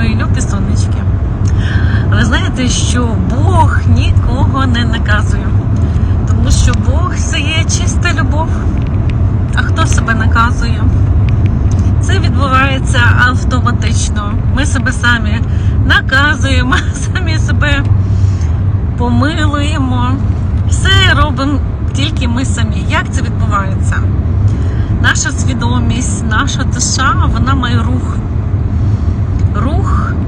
мої любі сонечки. Ви знаєте, що Бог нікого не наказує, тому що Бог це є чиста любов. А хто себе наказує? Це відбувається автоматично. Ми себе самі наказуємо, самі себе помилуємо. Все робимо тільки ми самі. Як це відбувається? Наша свідомість, наша душа, вона має рух.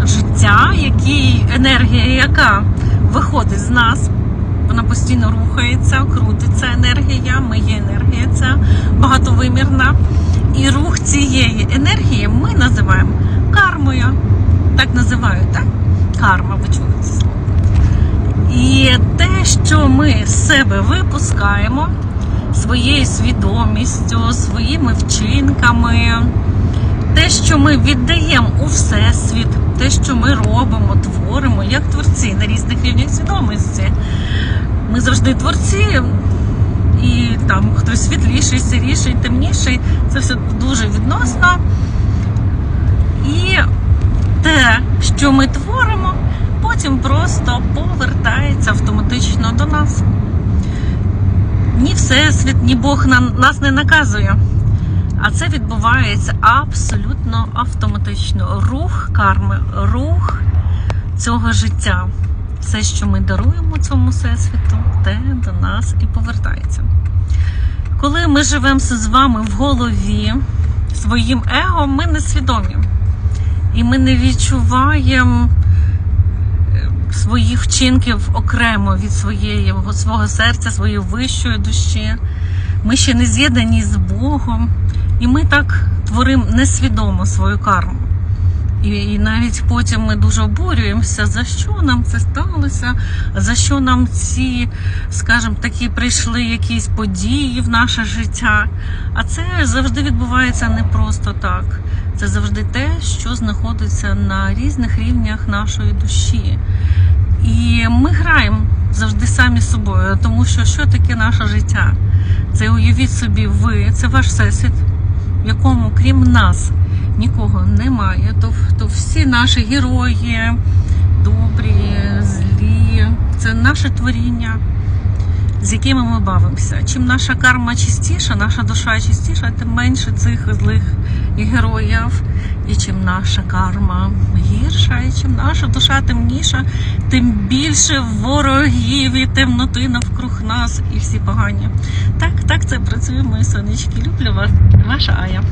Життя, який, енергія, яка виходить з нас, вона постійно рухається, крутиться енергія, ми є енергія, ця багатовимірна. І рух цієї енергії ми називаємо кармою. Так називають, так? Карма, ви чули. І те, що ми з себе випускаємо своєю свідомістю, своїми вчинками, те, що ми віддаємо у всесвіт, те, що ми робимо, творимо, як творці на різних рівнях свідомості. Ми завжди творці, і там хтось світліший, сиріший, темніший. Це все дуже відносно. І те, що ми творимо, потім просто повертається автоматично до нас. Ні Всесвіт, ні Бог нас не наказує. А це відбувається абсолютно автоматично. Рух карми, рух цього життя. Все, що ми даруємо цьому всесвіту, те до нас і повертається. Коли ми живемо з вами в голові своїм его, ми не свідомі. І ми не відчуваємо е, своїх вчинків окремо від своєї, свого серця, своєї вищої душі. Ми ще не з'єднані з Богом. І ми так творимо несвідомо свою карму. І, і навіть потім ми дуже обурюємося, за що нам це сталося, за що нам ці, скажімо, такі прийшли якісь події в наше життя. А це завжди відбувається не просто так. Це завжди те, що знаходиться на різних рівнях нашої душі. І ми граємо завжди самі з собою, тому що що таке наше життя? Це уявіть собі, ви, це ваш всесвіт, в якому, крім нас, нікого немає. То, то всі наші герої, добрі, злі, це наше творіння, з якими ми бавимося. Чим наша карма чистіша, наша душа чистіша, тим менше цих злих героїв. І чим наша карма гірша, і чим наша душа темніша, тим більше ворогів і темноти навкруг нас і всі погані. Так, так це працює, мої сонечки. Люблю вас, ваша Ая.